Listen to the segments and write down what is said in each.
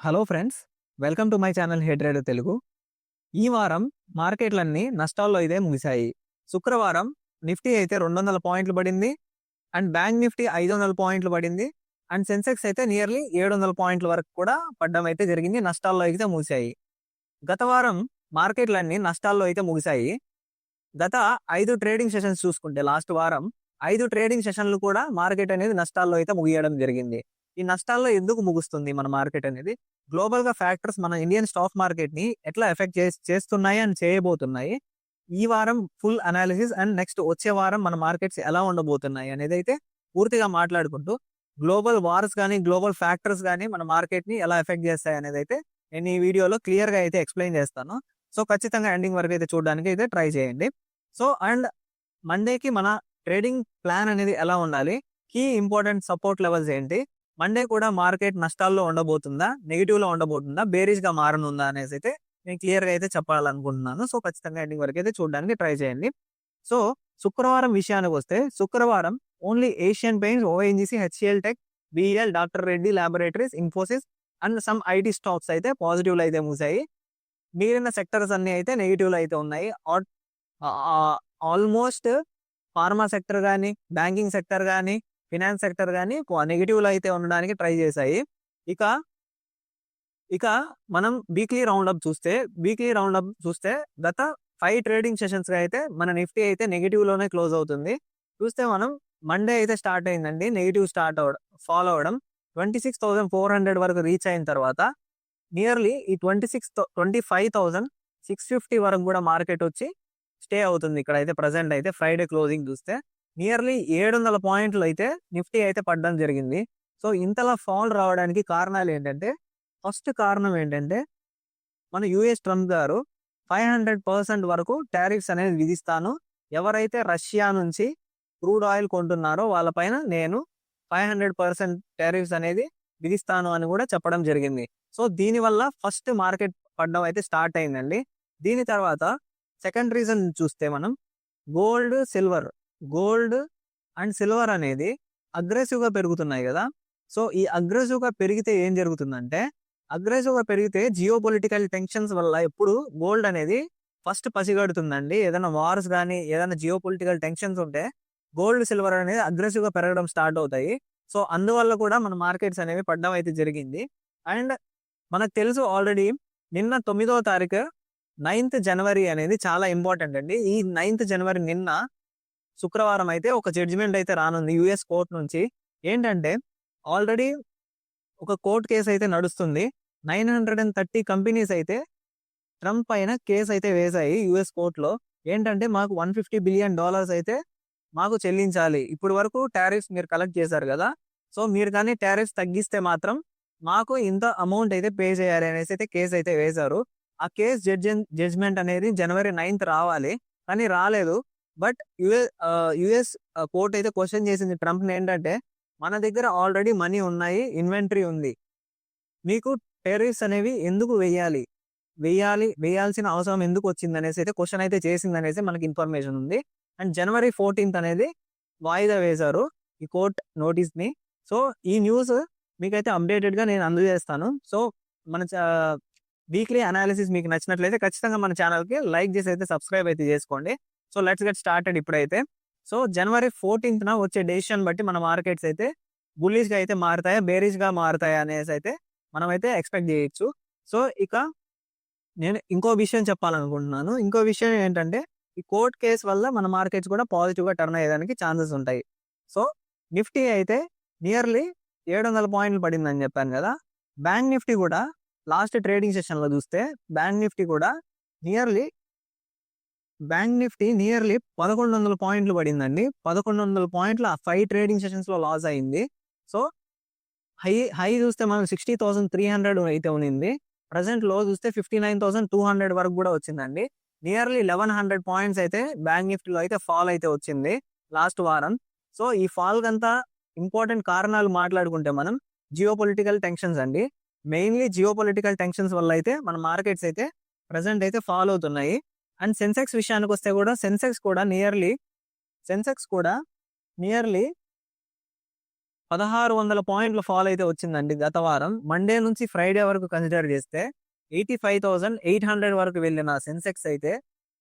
Hello friends welcome to my channel head Telugu. ఈ వారం మార్కెట్లన్నీ నష్టాల్లో అయితే ముగిశాయి. శుక్రవారం నిఫ్టీ అయితే రెండు వందల పాయింట్లు పడింది అండ్ బ్యాంక్ నిఫ్టీ ఐదు వందల పాయింట్లు పడింది అండ్ సెన్సెక్స్ అయితే నియర్లీ ఏడు వందల పాయింట్ల వరకు కూడా పడ్డం అయితే జరిగింది నష్టాల్లో అయితే ముగిశాయి. గత వారం మార్కెట్లన్నీ నష్టాల్లో అయితే ముగిశాయి. గత ఐదు ట్రేడింగ్ సెషన్స్ చూసుకుంటే లాస్ట్ వారం ఐదు ట్రేడింగ్ సెషన్లు కూడా మార్కెట్ అనేది నష్టాల్లో అయితే ముగియడం జరిగింది. ఈ నష్టాల్లో ఎందుకు ముగుస్తుంది మన మార్కెట్ అనేది? గ్లోబల్గా ఫ్యాక్టర్స్ మన ఇండియన్ స్టాక్ మార్కెట్ని ఎట్లా ఎఫెక్ట్ చేస్తున్నాయి అని చేయబోతున్నాయి? ఈ వారం ఫుల్ అనాలిసిస్ అండ్ నెక్స్ట్ వచ్చే వారం మన మార్కెట్స్ ఎలా ఉండబోతున్నాయి అనేది అయితే పూర్తిగా మాట్లాడుకుంటూ గ్లోబల్ వార్స్ కానీ గ్లోబల్ ఫ్యాక్టర్స్ కానీ మన మార్కెట్ని ఎలా ఎఫెక్ట్ చేస్తాయి అనేది అయితే నేను ఈ వీడియోలో క్లియర్గా అయితే ఎక్స్ప్లెయిన్ చేస్తాను. సో ఖచ్చితంగా ఎండింగ్ వరకు అయితే చూడడానికి అయితే ట్రై చేయండి. సో అండ్ మండేకి మన ట్రేడింగ్ ప్లాన్ అనేది ఎలా ఉండాలి? కీ ఇంపార్టెంట్ సపోర్ట్ లెవెల్స్ ఏంటి? మండే కూడా మార్కెట్ నష్టాల్లో ఉండబోతుందా? నెగిటివ్లో ఉండబోతుందా? బేరీస్గా మారనుందా అనేసి అయితే నేను క్లియర్గా అయితే చెప్పాలనుకుంటున్నాను. సో ఖచ్చితంగా ఎండింగ్ వరకు అయితే చూడడానికి ట్రై చేయండి. సో శుక్రవారం విషయానికి వస్తే శుక్రవారం only Asian paints ONGC HCL tech BL doctor Reddy laboratories Infosys and some IT stocks అయితే పాజిటివ్లు అయితే మూసాయి. మిగిలిన సెక్టర్స్ అన్ని అయితే నెగిటివ్లు అయితే ఉన్నాయి. ఆల్మోస్ట్ ఫార్మా సెక్టర్ కానీ బ్యాంకింగ్ సెక్టర్ కానీ ఫినాన్స్ సెక్టర్ కానీ నెగిటివ్లో అయితే ఉండడానికి ట్రై చేశాయి. ఇక ఇక మనం వీక్లీ రౌండ్ అప్ చూస్తే వీక్లీ రౌండ్ అప్ చూస్తే గత ఫైవ్ ట్రేడింగ్ సెషన్స్గా అయితే మన నిఫ్టీ అయితే నెగిటివ్లోనే క్లోజ్ అవుతుంది. చూస్తే మనం మండే అయితే స్టార్ట్ అయిందండి. నెగిటివ్ స్టార్ట్ అవడం ఫాలో అవడం. Twenty six thousand four hundred వరకు రీచ్ అయిన తర్వాత నియర్లీ ఈ twenty six twenty five thousand six fifty వరకు కూడా మార్కెట్ వచ్చి స్టే అవుతుంది. ఇక్కడ అయితే ప్రజెంట్ అయితే ఫ్రైడే క్లోజింగ్ చూస్తే. నియర్లీ ఏడు వందల పాయింట్లు అయితే నిఫ్టీ అయితే పడడం జరిగింది. సో ఇంతలా ఫాల్ రావడానికి కారణాలు ఏంటంటే ఫస్ట్ కారణం ఏంటంటే మన యుఎస్ ట్రంప్ గారు ఫైవ్ హండ్రెడ్ పర్సెంట్ వరకు టారిఫ్స్ అనేది విధిస్తాను. ఎవరైతే రష్యా నుంచి క్రూడ్ ఆయిల్ కొంటున్నారో వాళ్ళపైన నేను ఫైవ్ హండ్రెడ్ పర్సెంట్ టారిఫ్స్ అనేది విధిస్తాను అని కూడా చెప్పడం జరిగింది. సో దీనివల్ల ఫస్ట్ మార్కెట్ పడడం అయితే స్టార్ట్ అయిందండి. దీని తర్వాత సెకండ్ రీజన్ చూస్తే మనం gold silver gold and silver అనేది అగ్రెసివ్గా పెరుగుతున్నాయి కదా. సో ఈ అగ్రెసివ్గా పెరిగితే ఏం జరుగుతుందంటే అగ్రెసివ్గా పెరిగితే జియో పొలిటికల్ టెన్షన్స్ వల్ల ఎప్పుడు గోల్డ్ అనేది ఫస్ట్ పసిగడుతుందండి. ఏదైనా వార్స్ కానీ ఏదైనా జియో పొలిటికల్ టెన్షన్స్ ఉంటే గోల్డ్ సిల్వర్ అనేది అగ్రెసివ్గా పెరగడం స్టార్ట్ అవుతాయి. సో అందువల్ల కూడా మన మార్కెట్స్ అనేవి పడ్డం అయితే జరిగింది. అండ్ మనకు తెలుసు ఆల్రెడీ నిన్న తొమ్మిదవ తారీఖు నైన్త్ జనవరి అనేది చాలా ఇంపార్టెంట్ అండి. ఈ నైన్త్ జనవరి నిన్న శుక్రవారం అయితే ఒక జడ్జిమెంట్ అయితే రానుంది యుఎస్ కోర్ట్ నుంచి. ఏంటంటే ఆల్రెడీ ఒక కోర్ట్ కేసు అయితే నడుస్తుంది. Nine hundred and thirty companies అయితే ట్రంప్ పైన కేసు అయితే వేశాయి యుఎస్ కోర్టులో ఏంటంటే మాకు వన్ ఫిఫ్టీ బిలియన్ డాలర్స్ అయితే మాకు చెల్లించాలి. ఇప్పుడు వరకు టారిఫ్స్ మీరు కలెక్ట్ చేశారు కదా. సో మీరు కానీ టారిఫ్స్ తగ్గిస్తే మాత్రం మాకు ఇంత అమౌంట్ అయితే పే చేయాలి అనేసి అయితే కేసు అయితే వేశారు. ఆ కేసు జడ్జి జడ్జ్మెంట్ అనేది జనవరి నైన్త్ రావాలి. కానీ రాలేదు. బట్ యుఎస్ యుఎస్ కోర్ట్ అయితే క్వశ్చన్ చేసింది ట్రంప్ ఏంటంటే మన దగ్గర ఆల్రెడీ మనీ ఉన్నాయి ఇన్వెంటరీ ఉంది. మీకు టెర్రరిస్ట్ అనేవి ఎందుకు వెయ్యాలి వెయ్యాలి వేయాల్సిన అవసరం ఎందుకు వచ్చింది అనేసి అయితే క్వశ్చన్ అయితే చేసింది అనేసి మనకి ఇన్ఫర్మేషన్ ఉంది. అండ్ జనవరి ఫోర్టీన్త్ అనేది వాయిదా వేశారు ఈ కోర్ట్ నోటీస్ని. సో ఈ న్యూస్ మీకైతే అప్డేటెడ్గా నేను అందజేస్తాను. సో మన వీక్లీ అనాలిసిస్ మీకు నచ్చినట్లయితే ఖచ్చితంగా మన ఛానల్కి లైక్ చేసి అయితే సబ్స్క్రైబ్ అయితే చేసుకోండి. సో లెట్స్ గెట్ స్టార్టెడ్ ఇప్పుడైతే. సో జనవరి ఫోర్టీన్త్ వచ్చే డెసిషన్ బట్టి మన మార్కెట్స్ అయితే బుల్లీస్గా అయితే మారుతాయా బేరిష్ మారుతాయా అనేసి అయితే మనమైతే ఎక్స్పెక్ట్ చేయొచ్చు. సో ఇక నేను ఇంకో విషయం చెప్పాలనుకుంటున్నాను. ఇంకో విషయం ఏంటంటే ఈ కోర్ట్ కేసు వల్ల మన మార్కెట్స్ కూడా పాజిటివ్గా టర్న్ అయ్యేదానికి ఛాన్సెస్ ఉంటాయి. సో నిఫ్టీ అయితే నియర్లీ ఏడు వందల పాయింట్లు పడిందని చెప్పాను కదా. బ్యాంక్ నిఫ్టీ కూడా లాస్ట్ ట్రేడింగ్ సెషన్లో చూస్తే బ్యాంక్ నిఫ్టీ కూడా నియర్లీ బ్యాంక్ నిఫ్టీ నియర్లీ పదకొండు వందల పాయింట్లు పడిందండి. పదకొండు వందల పాయింట్లు ఆ ఫైవ్ ట్రేడింగ్ సెషన్స్లో లాస్ అయింది. సో హై హై చూస్తే మనం సిక్స్టీ థౌసండ్ త్రీ హండ్రెడ్ అయితే ఉన్నింది. ప్రజెంట్లో చూస్తే fifty nine thousand two hundred వరకు కూడా వచ్చిందండి. నియర్లీ లెవెన్ హండ్రెడ్ పాయింట్స్ అయితే బ్యాంక్ నిఫ్టీలో అయితే ఫాల్ అయితే వచ్చింది లాస్ట్ వారం. సో ఈ ఫాల్ కంతా ఇంపార్టెంట్ కారణాలు మాట్లాడుకుంటే మనం జియో పొలిటికల్ టెన్షన్స్ అండి. మెయిన్లీ జియో పొలిటికల్ టెన్షన్స్ వల్ల అయితే మన మార్కెట్స్ అయితే ప్రజెంట్ అయితే ఫాల్ అవుతున్నాయి. అండ్ సెన్సెక్స్ విషయానికి వస్తే కూడా సెన్సెక్స్ కూడా నియర్లీ సెన్సెక్స్ కూడా నియర్లీ పదహారు వందల పాయింట్లు ఫాల్ అయితే వచ్చిందండి గత వారం. మండే నుంచి ఫ్రైడే వరకు కన్సిడర్ చేస్తే eighty five thousand eight hundred వరకు వెళ్ళిన సెన్సెక్స్ అయితే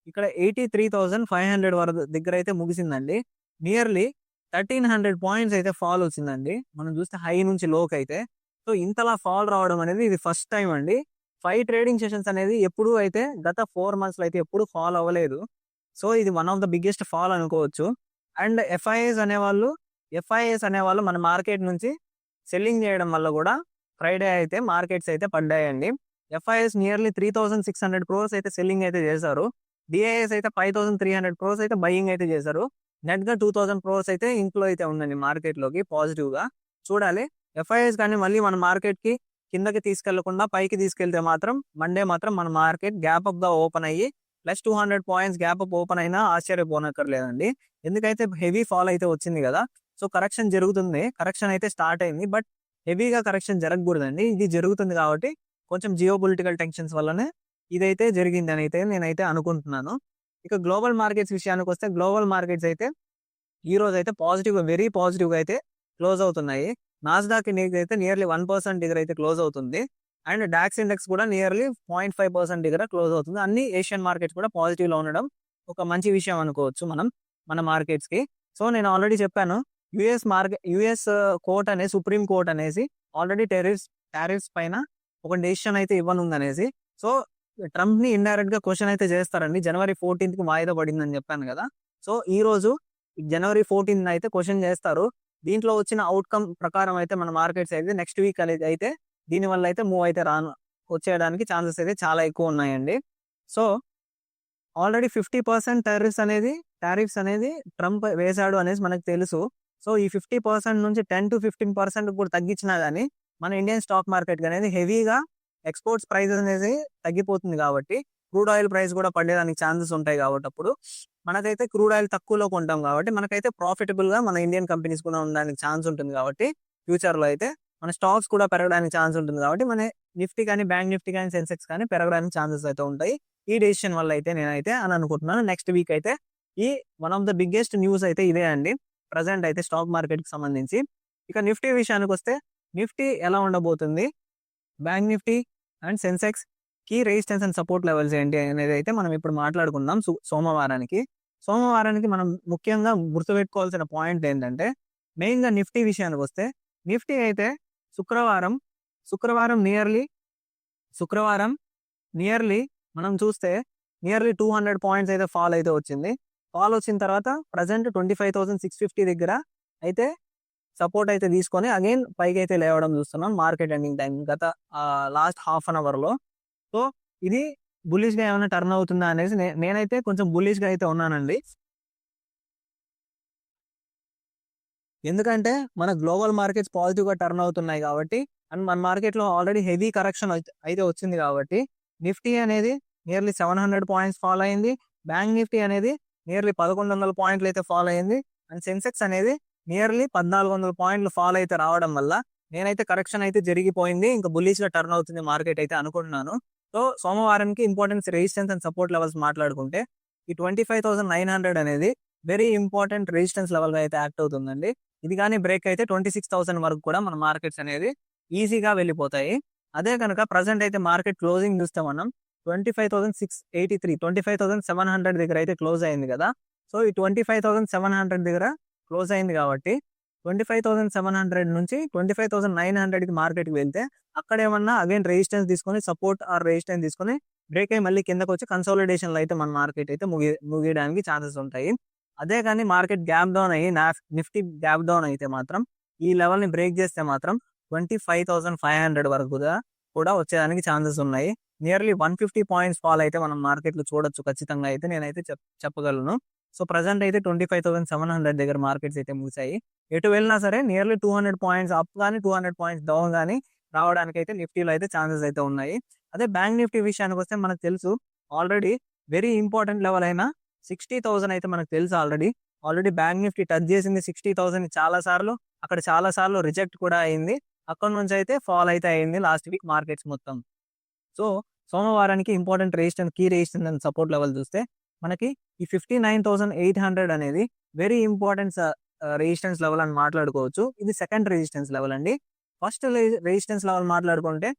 ఇక్కడ eighty three thousand five hundred వరకు దగ్గర అయితే ముగిసిందండి. నియర్లీ థర్టీన్ హండ్రెడ్ పాయింట్స్ అయితే ఫాల్ వచ్చిందండి. మనం చూస్తే హై నుంచి లోకి అయితే సో ఇంతలా ఫాల్ రావడం అనేది ఇది ఫస్ట్ టైం అండి. ఫైవ్ ట్రేడింగ్ సెషన్స్ అనేది ఎప్పుడూ అయితే గత ఫోర్ మంత్స్లో అయితే ఎప్పుడు ఫాల్ అవ్వలేదు. సో ఇది one of the biggest fall అనుకోవచ్చు. అండ్ ఎఫ్ఐఎస్ అనేవాళ్ళు ఎఫ్ఐఎస్ అనేవాళ్ళు మన మార్కెట్ నుంచి సెల్లింగ్ చేయడం వల్ల కూడా ఫ్రైడే అయితే మార్కెట్స్ అయితే పడ్డాయండి. FIs nearly three thousand six hundred crores అయితే సెల్లింగ్ అయితే చేశారు. డిఐఎస్ అయితే five thousand three hundred crores అయితే బయింగ్ అయితే చేశారు. నెట్గా టూ థౌసండ్ క్రోర్స్ అయితే ఇంట్లో అయితే ఉందండి మార్కెట్లోకి పాజిటివ్గా. పాజిటివ్గా చూడాలి ఎఫ్ఐఎస్ కానీ మళ్ళీ మన మార్కెట్కి కిందకి తీసుకెళ్ళకుండా పైకి తీసుకెళ్తే మాత్రం మండే మాత్రం మన మార్కెట్ గ్యాప్ అప్గా ఓపెన్ అయ్యి plus two hundred points gap up open అయినా ఆశ్చర్యపోనక్కర్లేదండి. ఎందుకైతే హెవీ ఫాల్ అయితే వచ్చింది కదా సో కరెక్షన్ జరుగుతుంది. కరెక్షన్ అయితే స్టార్ట్ అయింది బట్ హెవీగా కరెక్షన్ జరగకూడదండి. ఇది జరుగుతుంది కాబట్టి కొంచెం జియో పొలిటికల్ టెన్షన్స్ వల్లనే ఇదైతే జరిగింది అని అయితే నేనైతే అనుకుంటున్నాను. ఇక గ్లోబల్ మార్కెట్స్ విషయానికి వస్తే గ్లోబల్ మార్కెట్స్ అయితే ఈ రోజు అయితే పాజిటివ్ వెరీ పాజిటివ్గా అయితే క్లోజ్ అవుతున్నాయి. నాస్డాక్ ఇండెక్స్ అయితే నియర్లీ వన్ పర్సెంట్ దగ్గర అయితే క్లోజ్ అవుతుంది. అండ్ డాక్స్ ఇండెక్స్ కూడా నియర్లీ పాయింట్ ఫైవ్ పర్సెంట్ దగ్గర క్లోజ్ అవుతుంది. అన్ని ఏషియన్ మార్కెట్స్ కూడా పాజిటివ్లో ఉండడం ఒక మంచి విషయం అనుకోవచ్చు మనం మన మార్కెట్స్కి. సో నేను ఆల్రెడీ చెప్పాను యుఎస్ మార్కెట్ యుఎస్ కోర్ట్ అనే సుప్రీం కోర్ట్ అనేసి ఆల్రెడీ టెరిఫ్స్ టారిఫ్స్ పైన ఒక డెసిషన్ అయితే ఇవ్వనుంది అనేసి సో ట్రంప్ని ఇండైరెక్ట్గా క్వశ్చన్ అయితే చేస్తారండి. జనవరి ఫోర్టీన్త్కి వాయిదా పడిందని చెప్పాను కదా. సో ఈ రోజు జనవరి ఫోర్టీన్త్ అయితే క్వశ్చన్ చేస్తారు. దీంట్లో వచ్చిన అవుట్కమ్ ప్రకారం అయితే మన మార్కెట్స్ అయితే నెక్స్ట్ వీక్ అనేది అయితే దీని వల్ల అయితే మూవ్ అయితే రాను వచ్చేయడానికి ఛాన్సెస్ అయితే చాలా ఎక్కువ ఉన్నాయండి. So already fifty percent tariffs అనేది టారిఫ్స్ అనేది ట్రంప్ వేశాడు అనేసి మనకు తెలుసు. సో ఈ ఫిఫ్టీ పర్సెంట్ నుంచి టెన్ టు ఫిఫ్టీన్ పర్సెంట్ కూడా తగ్గించినా కానీ మన ఇండియన్ స్టాక్ మార్కెట్ అనేది హెవీగా ఎక్స్పోర్ట్స్ ప్రైస్ అనేది తగ్గిపోతుంది కాబట్టి క్రూడ్ ఆయిల్ ప్రైస్ కూడా పడేదానికి ఛాన్సెస్ ఉంటాయి కాబట్టి అప్పుడు మనకైతే క్రూడ్ ఆయిల్ తక్కువలో కొంటాం కాబట్టి మనకైతే ప్రాఫిటబుల్గా మన ఇండియన్ కంపెనీస్ కూడా ఉండడానికి ఛాన్స్ ఉంటుంది కాబట్టి ఫ్యూచర్లో అయితే మన స్టాక్స్ కూడా పెరగడానికి ఛాన్స్ ఉంటుంది కాబట్టి మన నిఫ్టీ కానీ బ్యాంక్ నిఫ్టీ కానీ సెన్సెక్స్ కానీ పెరగడానికి ఛాన్సెస్ అయితే ఉంటాయి. ఈ డెసిషన్ వల్ల అయితే నేనైతే అని అనుకుంటున్నాను. నెక్స్ట్ వీక్ అయితే ఈ one of the biggest news అయితే ఇదే అండి. ప్రజెంట్ అయితే స్టాక్ మార్కెట్కి సంబంధించి. ఇక నిఫ్టీ విషయానికి వస్తే నిఫ్టీ ఎలా ఉండబోతుంది? Bank Nifty and Sensex key resistance and support levels ఏంటి అనేది అయితే మనం ఇప్పుడు మాట్లాడుకుందాం సోమవారానికి. సోమవారానికి మనం ముఖ్యంగా గుర్తుపెట్టుకోవాల్సిన పాయింట్ ఏంటంటే మెయిన్గా నిఫ్టీ విషయానికి వస్తే నిఫ్టీ అయితే శుక్రవారం శుక్రవారం నియర్లీ శుక్రవారం నియర్లీ మనం చూస్తే నియర్లీ టూ హండ్రెడ్ పాయింట్స్ అయితే ఫాల్ అయితే వచ్చింది. ఫాల్ వచ్చిన తర్వాత present twenty five thousand six fifty దగ్గర అయితే సపోర్ట్ అయితే తీసుకొని అగైన్ పైకి అయితే లేవడం చూస్తున్నాం మార్కెట్ ఎండింగ్ టైం గత లాస్ట్ హాఫ్ అన్ అవర్లో సో ఇది బుల్లిష్గా ఏమైనా టర్న్ అవుతుందా అనేసి నేనైతే కొంచెం బుల్లిష్గా అయితే ఉన్నానండి. ఎందుకంటే మన గ్లోబల్ మార్కెట్స్ పాజిటివ్గా టర్న్ అవుతున్నాయి కాబట్టి అండ్ మన మార్కెట్లో ఆల్రెడీ హెవీ కరెక్షన్ అయితే వచ్చింది కాబట్టి నిఫ్టీ అనేది nearly seven hundred points fall అయింది. బ్యాంక్ నిఫ్టీ అనేది నియర్లీ పదకొండు వందల పాయింట్లు అయితే ఫాల్ అయింది. అండ్ సెన్సెక్స్ అనేది నియర్లీ పద్నాలుగు వందల పాయింట్లు ఫాల్ అయితే రావడం వల్ల నేనైతే కరెక్షన్ అయితే జరిగిపోయింది. ఇంకా బుల్లిష్గా టర్న్ అవుతుంది మార్కెట్ అయితే అనుకుంటున్నాను. So సోమవారానికి importance resistance and support levels మాట్లాడుకుంటే ఈ twenty five thousand nine hundred అనేది వెరీ ఇంపార్టెంట్ రెసిస్టెన్స్ లెవెల్గా అయితే యాక్ట్ అవుతుందండి. ఇది కానీ బ్రేక్ అయితే ట్వంటీ సిక్స్ థౌసండ్ వరకు కూడా మన మార్కెట్స్ అనేది ఈజీగా వెళ్ళిపోతాయి. అదే కనుక ప్రజెంట్ అయితే మార్కెట్ క్లోజింగ్ చూస్తే మనం twenty five thousand six eighty three twenty five thousand seven hundred దగ్గర అయితే క్లోజ్ అయింది కదా. సో ఈ twenty five thousand seven hundred దగ్గర క్లోజ్ అయింది కాబట్టి twenty five thousand seven hundred నుంచి ట్వంటీ ఫైవ్ థౌసండ్ నైన్ హండ్రెడ్కి మార్కెట్కి వెళ్తే అక్కడ ఏమన్నా అగైన్ రెసిస్టెన్స్ తీసుకొని సపోర్ట్ ఆర్ రెసిస్టెన్స్ తీసుకొని బ్రేక్ అయ్యి మళ్ళీ కిందకు వచ్చి కన్సాలిడేషన్ అయితే మన మార్కెట్ అయితే ముగి ముగియడానికి ఛాన్సెస్ ఉంటాయి. అదే కానీ మార్కెట్ గ్యాప్ డౌన్ అయ్యి నా నిఫ్టీ గ్యాప్ డౌన్ అయితే మాత్రం ఈ లెవెల్ని బ్రేక్ చేస్తే మాత్రం twenty five thousand five hundred వరకు కూడా కూడా వచ్చేదానికి ఛాన్సెస్ ఉన్నాయి. Nearly one fifty points fall అయితే మనం మార్కెట్లో చూడొచ్చు ఖచ్చితంగా అయితే నేనైతే చెప్ చెప్పగలను. సో ప్రజెంట్ అయితే twenty five thousand seven hundred దగ్గర మార్కెట్స్ అయితే ముగిసాయి ఎటు వెళ్ళినా సరే nearly two hundred points up కానీ టూ హండ్రెడ్ పాయింట్స్ డౌన్ కానీ రావడానికి అయితే నిఫ్టీలో అయితే ఛాన్సెస్ అయితే ఉన్నాయి. అదే బ్యాంక్ నిఫ్టీ విషయానికి వస్తే మనకు తెలుసు ఆల్రెడీ వెరీ ఇంపార్టెంట్ లెవెల్ అయినా సిక్స్టీ థౌసండ్ అయితే మనకు తెలుసు already. Already bank Nifty touch చేసింది సిక్స్టీ థౌసండ్ చాలా సార్లు అక్కడ చాలా సార్లు రిజెక్ట్ కూడా అయింది. అక్కడ నుంచి అయితే ఫాల్ అయితే అయింది లాస్ట్ వీక్ మార్కెట్స్ మొత్తం. So సోమవారానికి important resistance key resistance and support level చూస్తే మనకి ఈ fifty nine thousand eight hundred అనేది వెరీ ఇంపార్టెంట్ రెసిస్టెన్స్ లెవెల్ అని మాట్లాడుకోవచ్చు. ఇది సెకండ్ రెసిస్టెన్స్ లెవెల్ అండి. ఫస్ట్ రెసిస్టెన్స్ లెవెల్ మాట్లాడుకుంటే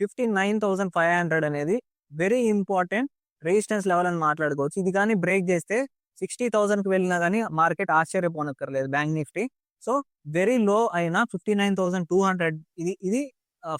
fifty nine thousand five hundred అనేది వెరీ ఇంపార్టెంట్ రెసిస్టెన్స్ లెవెల్ అని మాట్లాడుకోవచ్చు. ఇది కానీ బ్రేక్ చేస్తే సిక్స్టీ థౌసండ్కి వెళ్ళినా కానీ market ఆశ్చర్యపోనక్కర్లేదు bank Nifty so very low అయినా fifty nine thousand two hundred ఇది ఇది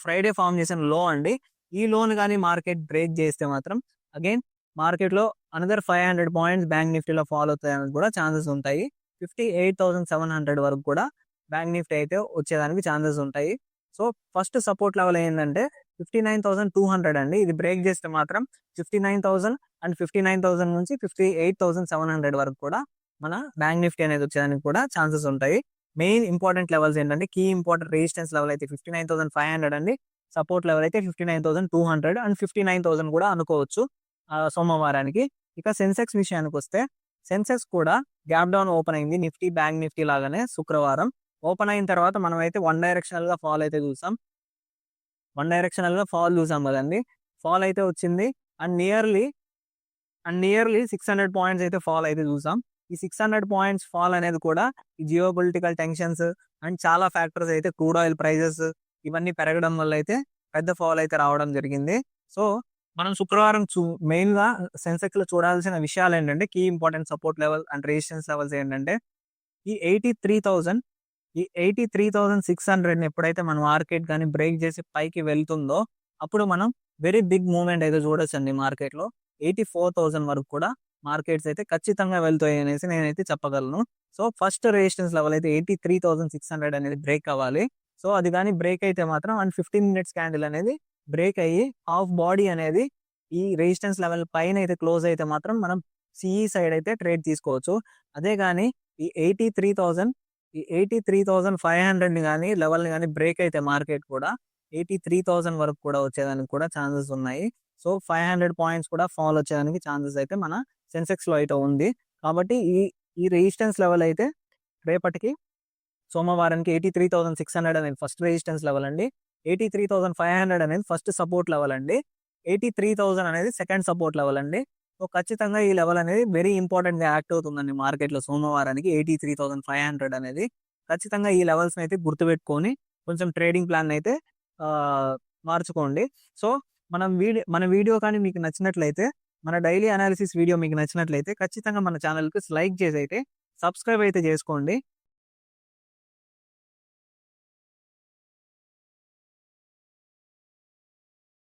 ఫ్రైడే ఫామ్ చేసిన లో అండి. ఈ లోన్ కానీ మార్కెట్ బ్రేక్ చేస్తే మాత్రం అగైన్ మార్కెట్లో another five hundred points bank నిఫ్టీలో ఫాలో అవుతాయని కూడా ఛాన్సెస్ ఉంటాయి. Fifty eight thousand seven hundred వరకు కూడా బ్యాంక్ నిఫ్టీ అయితే వచ్చేదానికి ఛాన్సెస్ ఉంటాయి. సో ఫస్ట్ సపోర్ట్ లెవెల్ ఏంటంటే fifty nine thousand two hundred అండి. ఇది బ్రేక్ చేస్తే మాత్రం fifty nine thousand and fifty nine thousand నుంచి fifty eight thousand seven hundred వరకు కూడా మన బ్యాంక్ నిఫ్టీ అనేది వచ్చేదానికి కూడా ఛాన్సెస్ ఉంటాయి. మెయిన్ ఇంపార్టెంట్ లెవెల్స్ ఏంటంటే కీ ఇంపార్టెంట్ రెసిస్టెన్స్ లెవెల్ అయితే fifty nine thousand five hundred అండి. సపోర్ట్ లెవెల్ అయితే fifty nine thousand two hundred and fifty nine thousand కూడా అనుకోవచ్చు. సోమవారానికి. ఇక సెన్సెక్స్ విషయానికి వస్తే సెన్సెక్స్ కూడా గ్యాప్ డౌన్ ఓపెన్ అయింది నిఫ్టీ బ్యాంక్ నిఫ్టీ లాగానే శుక్రవారం. ఓపెన్ అయిన తర్వాత మనం అయితే వన్ డైరెక్షనల్గా ఫాల్ అయితే చూసాం. వన్ డైరెక్షనల్గా ఫాల్ చూసాం కదండి. ఫాల్ అయితే వచ్చింది. And nearly and nearly six hundred points అయితే ఫాల్ అయితే చూసాం. ఈ సిక్స్ హండ్రెడ్ పాయింట్స్ ఫాల్ అనేది కూడా ఈ జియో పొలిటికల్ టెన్షన్స్ అండ్ చాలా ఫ్యాక్టర్స్ అయితే క్రూడ్ ఆయిల్ ప్రైజెస్ ఇవన్నీ పెరగడం వల్ల అయితే పెద్ద ఫాల్ అయితే రావడం జరిగింది. సో మనం శుక్రవారం చూ మెయిన్గా సెన్సెక్స్లో చూడాల్సిన విషయాలు ఏంటంటే key important support level and resistance levels ఏంటంటే ఈ ఎయిటీ త్రీ థౌజండ్ ఈ eighty three thousand six hundred ఎప్పుడైతే మన మార్కెట్ కానీ బ్రేక్ చేసి పైకి వెళ్తుందో అప్పుడు మనం వెరీ బిగ్ మూమెంట్ అయితే చూడొచ్చండి మార్కెట్లో ఎయిటీ ఫోర్ థౌజండ్ వరకు కూడా మార్కెట్స్ అయితే ఖచ్చితంగా వెళ్తాయి అనేసి నేనైతే చెప్పగలను. సో ఫస్ట్ రెసిస్టెన్స్ లెవెల్ అయితే eighty three thousand six hundred అనేది బ్రేక్ అవ్వాలి. సో అది కానీ బ్రేక్ అయితే మాత్రం అండ్ ఫిఫ్టీన్ మినిట్స్ క్యాండిల్ అనేది బ్రేక్ అయ్యి హాఫ్ బాడీ అనేది ఈ రెసిస్టెన్స్ లెవెల్ పైన అయితే క్లోజ్ అయితే మాత్రం మనం సిఈ సైడ్ అయితే ట్రేడ్ తీసుకోవచ్చు. అదే కానీ ఈ ఎయిటీ త్రీ థౌసండ్ ఈ ఎయిటీ త్రీ థౌజండ్ ఫైవ్ హండ్రెడ్ని కానీ లెవెల్ని కానీ బ్రేక్ అయితే మార్కెట్ కూడా ఎయిటీ త్రీ థౌసండ్ వరకు కూడా వచ్చేదానికి కూడా ఛాన్సెస్ ఉన్నాయి. సో ఫైవ్ హండ్రెడ్ పాయింట్స్ కూడా ఫాల్ వచ్చేదానికి ఛాన్సెస్ అయితే మన సెన్సెక్స్లో అయితే ఉంది. కాబట్టి ఈ ఈ రెసిస్టెన్స్ లెవెల్ అయితే రేపటికి సోమవారానికి eighty three thousand six hundred అనేది ఫస్ట్ రెసిస్టెన్స్ లెవెల్ అండి. Eighty three thousand five hundred అనేది ఫస్ట్ సపోర్ట్ లెవెల్ అండి. ఎయిటీ త్రీ థౌసండ్ అనేది సెకండ్ సపోర్ట్ లెవెల్ అండి. సో ఖచ్చితంగా ఈ లెవెల్ అనేది వెరీ ఇంపార్టెంట్గా యాక్ట్ అవుతుందండి మార్కెట్లో సోమవారానికి eighty three thousand five hundred అనేది. ఖచ్చితంగా ఈ లెవెల్స్ని అయితే గుర్తుపెట్టుకొని కొంచెం ట్రేడింగ్ ప్లాన్ అయితే మార్చుకోండి. సో మనం వీడియో మన వీడియో కానీ మీకు నచ్చినట్లయితే మన డైలీ అనాలిసిస్ వీడియో మీకు నచ్చినట్లయితే ఖచ్చితంగా మన ఛానల్కి లైక్ చేసి అయితే సబ్స్క్రైబ్ అయితే చేసుకోండి.